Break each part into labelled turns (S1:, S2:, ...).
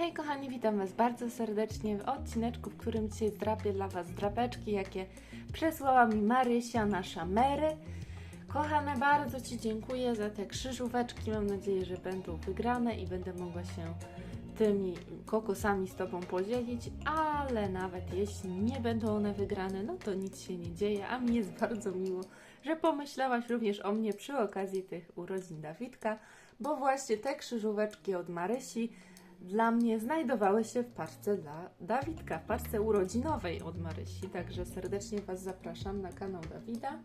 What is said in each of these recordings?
S1: Hej kochani, witam Was bardzo serdecznie w odcineczku, w którym dzisiaj zdrapię dla Was drapeczki, jakie przesłała mi Marysia, nasza Mary. Kochana, bardzo Ci dziękuję za te krzyżóweczki. Mam nadzieję, że będą wygrane i będę mogła się tymi kokosami z Tobą podzielić, ale nawet jeśli nie będą one wygrane, no to nic się nie dzieje, a mi jest bardzo miło, że pomyślałaś również o mnie przy okazji tych urodzin Dawidka, bo właśnie te krzyżóweczki od Marysi dla mnie znajdowały się w parce dla Dawidka, w parce urodzinowej od Marysi, także serdecznie Was zapraszam na kanał Dawida,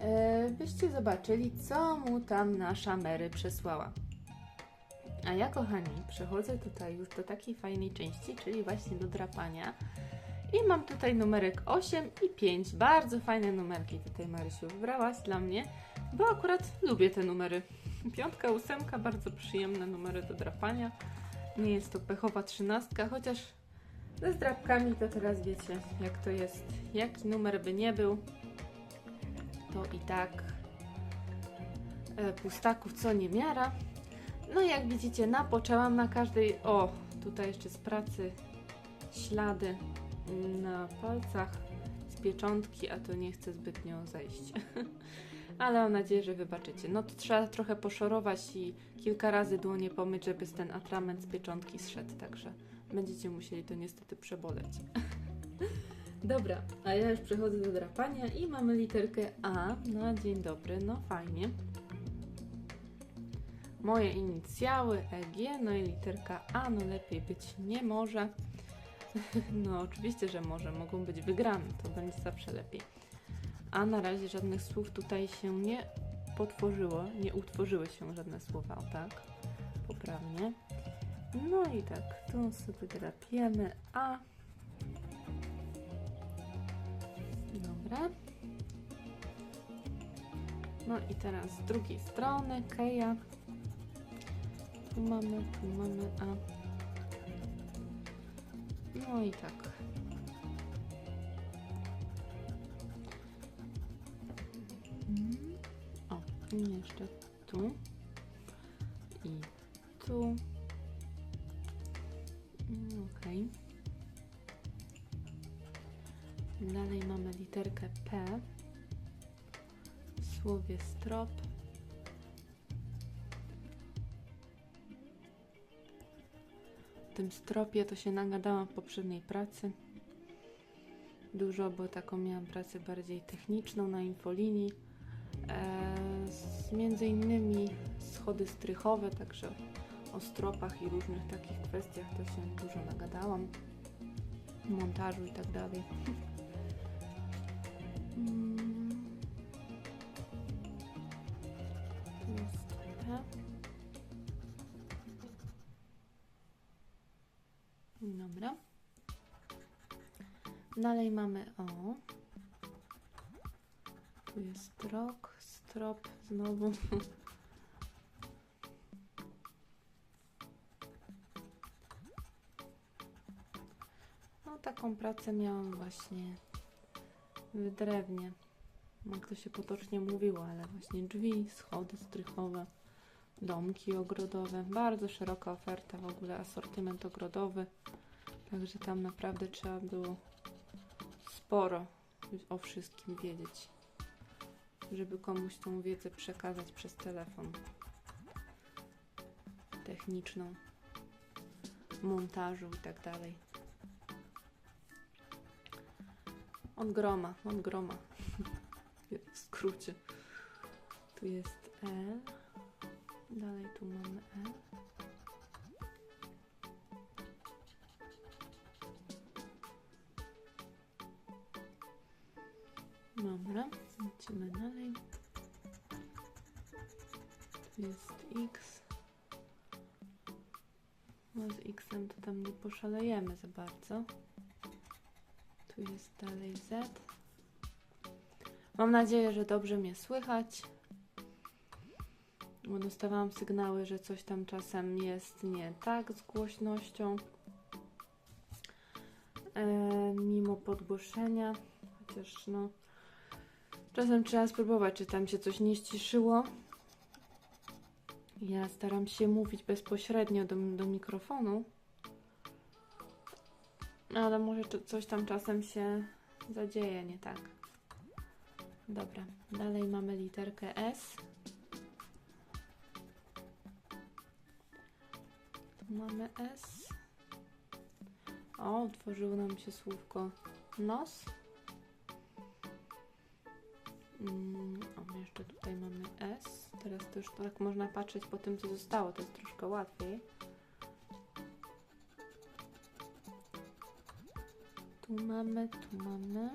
S1: e, byście zobaczyli, co mu tam nasza Mary przesłała. A ja, kochani, przechodzę tutaj już do takiej fajnej części, czyli właśnie do drapania. I mam tutaj numerek 8 i 5. Bardzo fajne numerki tutaj Marysiu wybrałaś dla mnie, bo akurat lubię te numery. Piątka, ósemka, bardzo przyjemne numery do drapania. Nie jest to pechowa trzynastka, chociaż ze zdrapkami to teraz wiecie, jak to jest. Jaki numer by nie był, to i tak e, pustaków co nie miara. No i jak widzicie, napoczęłam na każdej. O, tutaj jeszcze z pracy ślady na palcach z pieczątki, a to nie chcę zbytnio zejść. Ale mam nadzieję, że wybaczycie. No to trzeba trochę poszorować i kilka razy dłonie pomyć, żeby ten atrament z pieczątki zszedł, także będziecie musieli to niestety przeboleć. Dobra, a ja już przechodzę do drapania i mamy literkę A na dzień dobry, no fajnie moje inicjały EG, no i literka A, no lepiej być nie może. No oczywiście, że może, mogą być wygrane, to będzie zawsze lepiej. A na razie żadnych słów tutaj się nie potworzyło, nie utworzyły się żadne słowa, tak, poprawnie. No i tak, tu sobie drapiemy A. Dobra. No i teraz z drugiej strony Keja. Tu mamy, tu mamy A. No i tak. Jeszcze tu. I tu. Mm, Okej. Dalej mamy literkę P w słowie strop. W tym stropie to się nagadałam w poprzedniej pracy. Dużo, bo taką miałam pracę bardziej techniczną na infolinii. E, między innymi schody strychowe, także o stropach i różnych takich kwestiach to się dużo nagadałam. Montażu i tak dalej. Mm. Dobra. Dalej mamy O. Tu jest strok, strop znowu. No taką pracę miałam właśnie w drewnie. Jak to się potocznie mówiło, ale właśnie drzwi, schody strychowe, domki ogrodowe. Bardzo szeroka oferta w ogóle, asortyment ogrodowy. Także tam naprawdę trzeba było sporo o wszystkim wiedzieć, żeby komuś tą wiedzę przekazać przez telefon techniczną, montażu i tak dalej. Od groma, od groma. W skrócie. Tu jest E. Dalej tu mamy E. Dobra, lecimy dalej. Tu jest X. No z X-em to tam nie poszalejemy za bardzo. Tu jest dalej Z. Mam nadzieję, że dobrze mnie słychać. Bo dostawałam sygnały, że coś tam czasem jest nie tak z głośnością. E, mimo podgłoszenia. Chociaż no. Czasem trzeba spróbować, czy tam się coś nie ściszyło. Ja staram się mówić bezpośrednio do, do mikrofonu, ale może coś tam czasem się zadzieje nie tak. Dobra, dalej mamy literkę S. Mamy S. O, utworzyło nam się słówko nos. O, jeszcze tutaj mamy S. Teraz to już tak można patrzeć po tym, co zostało. To jest troszkę łatwiej. Tu mamy, tu mamy.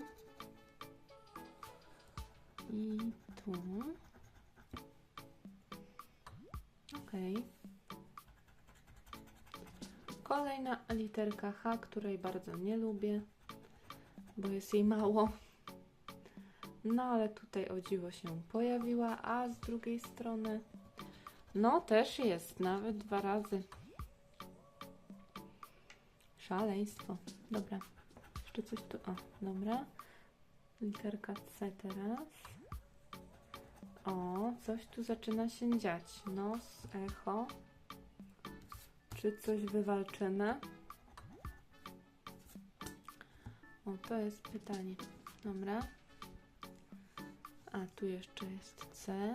S1: I tu. Okej. Kolejna literka H, której bardzo nie lubię, bo jest jej mało. No ale tutaj o dziwo się pojawiła, a z drugiej strony no też jest, nawet dwa razy. Szaleństwo. Dobra. Jeszcze coś tu. O, dobra. Literka C teraz. O, coś tu zaczyna się dziać. Nos, echo. Czy coś wywalczymy? O, to jest pytanie. Dobra. A tu jeszcze jest C.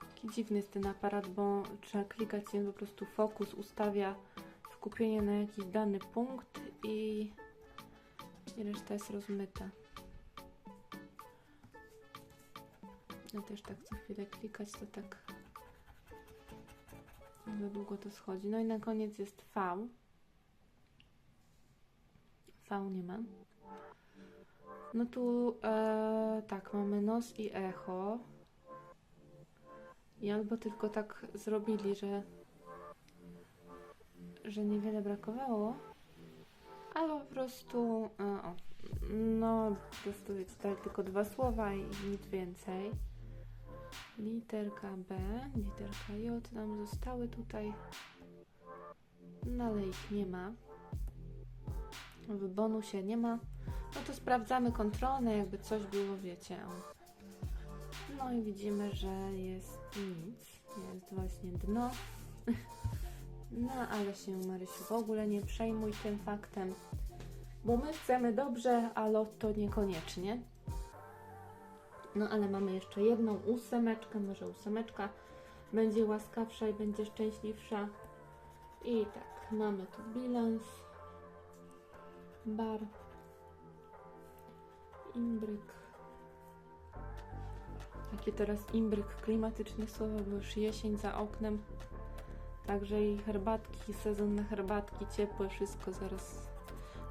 S1: Taki dziwny jest ten aparat, bo trzeba klikać i on po prostu fokus ustawia skupienie na jakiś dany punkt i, i reszta jest rozmyta. Ja też tak co chwilę klikać, to tak za długo to schodzi. No i na koniec jest V. V nie ma. No tu e, tak, mamy nos i echo. I albo tylko tak zrobili, że że niewiele brakowało, albo po prostu e, o, no po prostu tutaj tylko dwa słowa i nic więcej. Literka B, literka J nam zostały tutaj, no ale ich nie ma. W bonusie nie ma. To sprawdzamy kontrolne, jakby coś było, wiecie. No i widzimy, że jest nic. Jest właśnie dno. No ale się Marysiu w ogóle nie przejmuj tym faktem, bo my chcemy dobrze, a lotto niekoniecznie. No ale mamy jeszcze jedną ósemeczkę, może ósemeczka będzie łaskawsza i będzie szczęśliwsza. I tak, mamy tu bilans, bar, imbryk. Jakie teraz imbryk klimatyczne słowo, bo już jesień za oknem. Także i herbatki, sezon na herbatki, ciepłe, wszystko zaraz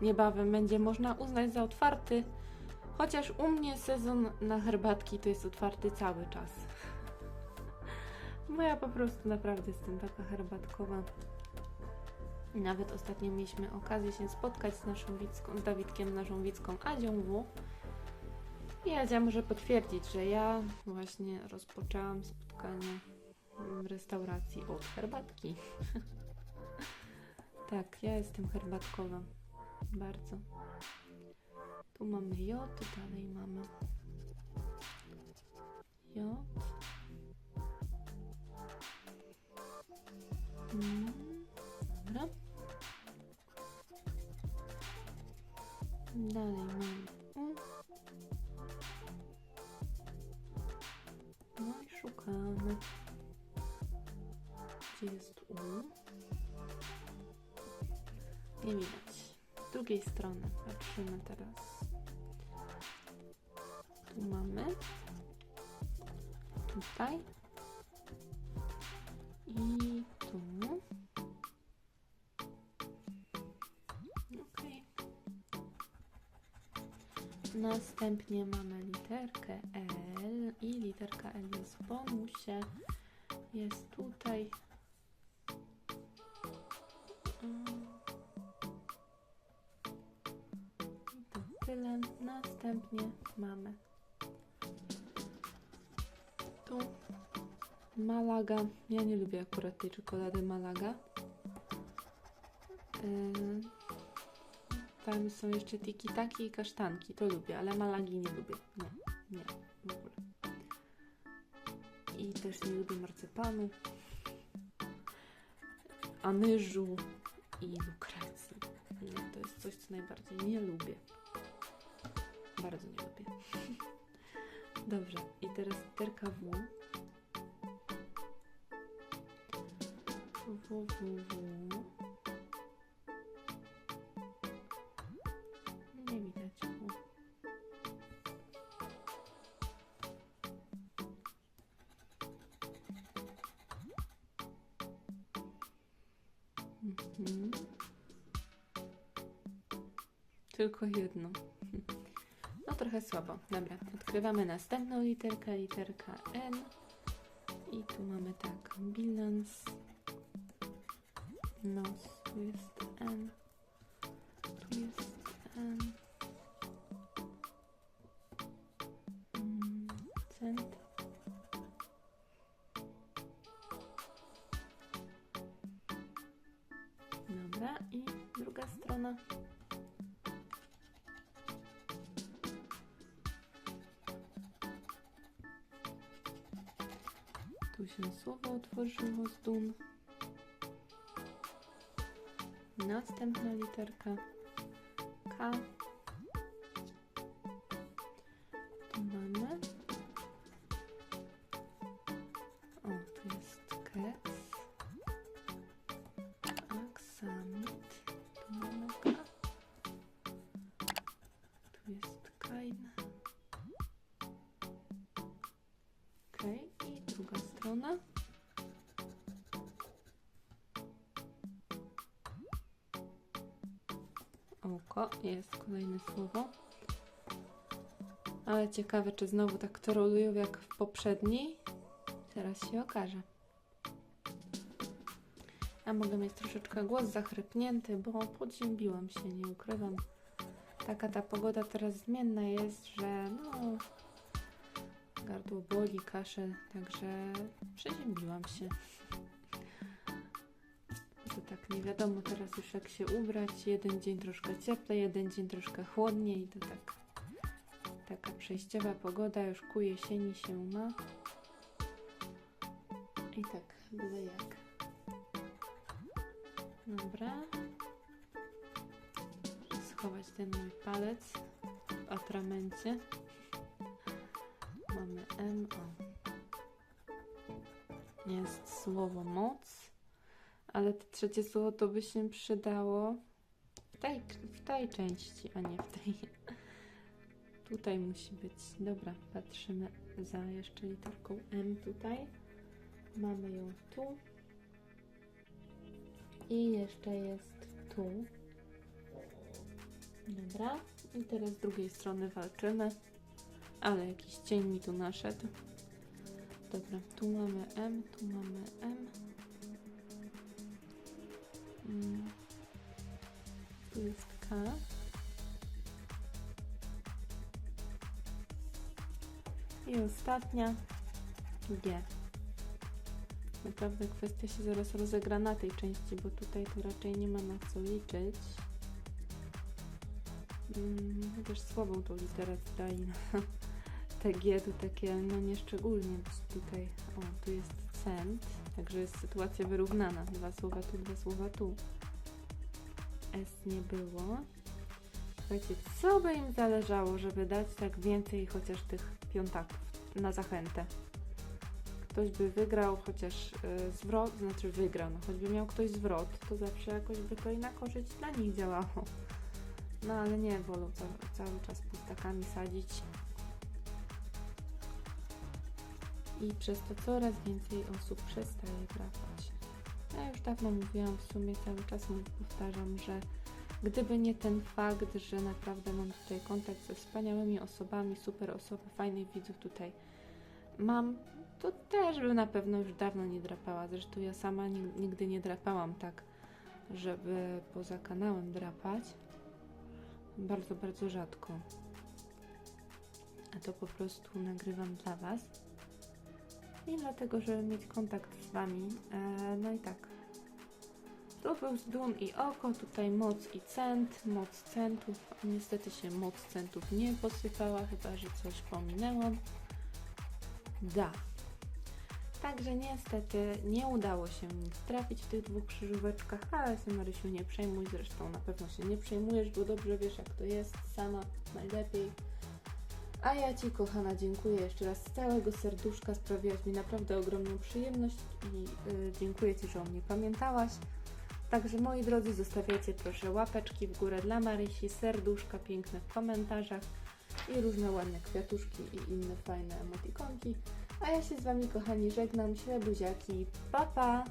S1: niebawem będzie można uznać za otwarty. Chociaż u mnie sezon na herbatki to jest otwarty cały czas. Bo ja po prostu naprawdę jestem taka herbatkowa. Nawet ostatnio mieliśmy okazję się spotkać z naszą Wicką, z Dawidkiem, naszą Wicką Adzią W. I Adzia może potwierdzić, że ja właśnie rozpoczęłam spotkanie w restauracji od herbatki. tak, ja jestem herbatkowa. Bardzo. Tu mamy J, dalej mamy J. Mm, dobra. Dalej mamy Gdzie jest U? Nie widać. Z drugiej strony patrzymy teraz. Tu mamy. Tutaj. I tu. Okej. Następnie mamy literkę L i literka L jest w bonusie. Jest tutaj. Następnie mamy tu Malaga. Ja nie lubię akurat tej czekolady Malaga. Yy, tam są jeszcze tiki-taki i kasztanki. To lubię, ale Malagi nie lubię. Nie, nie, w ogóle. też nie lubię marcepanu, anyżu i lukrecji. Nie, to jest coś, co najbardziej nie lubię. Bardzo nie lubię. Dobrze, i teraz literka W. W, W, W. Nie widać. W. Mhm. Tylko jedno. Trochę słabo. Dobra, odkrywamy następną literkę, literka N. I tu mamy tak, bilans. Nos, tu jest N. Tu jest N. Mm, Cent. Dobra, i druga strona. Się słowo otworzyło z dum. Następna literka K. Tu mamy. Oko, jest kolejne słowo. Ale ciekawe, czy znowu tak to rolują jak w poprzedniej. Teraz się okaże. Ja mogę mieć troszeczkę głos zachrypnięty, bo podziębiłam się, nie ukrywam. Taka ta pogoda teraz zmienna jest, że no, gardło boli, kaszel, także przeziębiłam się. To tak nie wiadomo teraz już jak się ubrać. Jeden dzień troszkę cieplej, jeden dzień troszkę chłodniej. To tak taka przejściowa pogoda, już ku jesieni się ma. I tak, byle jak. Dobra. Schować ten mój palec w atramencie. Mamy M. Jest słowo moc, ale to trzecie słowo to by się przydało w tej, w tej części, a nie w tej. Tutaj musi być. Dobra, patrzymy za jeszcze literką M tutaj. Mamy ją tu. I jeszcze jest tu. Dobra. I teraz z drugiej strony walczymy. Ale jakiś cień mi tu naszedł. Dobra, tu mamy M, tu mamy M. Tu jest K. I ostatnia G. Naprawdę kwestia się zaraz rozegra na tej części, bo tutaj to raczej nie ma na co liczyć. Mm, chociaż słabą tą literę na te G tu takie, no nieszczególnie tutaj. O, tu jest cent, także jest sytuacja wyrównana. Dwa słowa tu, dwa słowa tu. S nie było. Słuchajcie, co by im zależało, żeby dać tak więcej chociaż tych piątaków na zachętę? Ktoś by wygrał chociaż y, zwrot, znaczy wygrał, no choćby miał ktoś zwrot, to zawsze jakoś by to i na korzyść dla nich działało. No ale nie, wolą ca cały czas pustakami sadzić. I przez to coraz więcej osób przestaje drapać. Ja już dawno mówiłam, w sumie cały czas powtarzam, że gdyby nie ten fakt, że naprawdę mam tutaj kontakt ze wspaniałymi osobami, super osoby, fajnych widzów tutaj mam, to też bym na pewno już dawno nie drapała. Zresztą ja sama ni- nigdy nie drapałam tak, żeby poza kanałem drapać. Bardzo, bardzo rzadko. A to po prostu nagrywam dla Was. I dlatego, żeby mieć kontakt z Wami. E, no i tak. Tu był zdun i oko, tutaj moc i cent, moc centów. Niestety się moc centów nie posypała, chyba że coś pominęłam. Da. Także niestety nie udało się mi trafić w tych dwóch krzyżóweczkach, ale się Marysiu nie przejmuj, zresztą na pewno się nie przejmujesz, bo dobrze wiesz jak to jest, sama najlepiej. A ja Ci kochana dziękuję jeszcze raz z całego serduszka, sprawiłaś mi naprawdę ogromną przyjemność i y, dziękuję Ci, że o mnie pamiętałaś. Także moi drodzy, zostawiajcie proszę łapeczki w górę dla Marysi, serduszka piękne w komentarzach i różne ładne kwiatuszki i inne fajne emotikonki. A ja się z Wami kochani żegnam, śle buziaki, pa pa!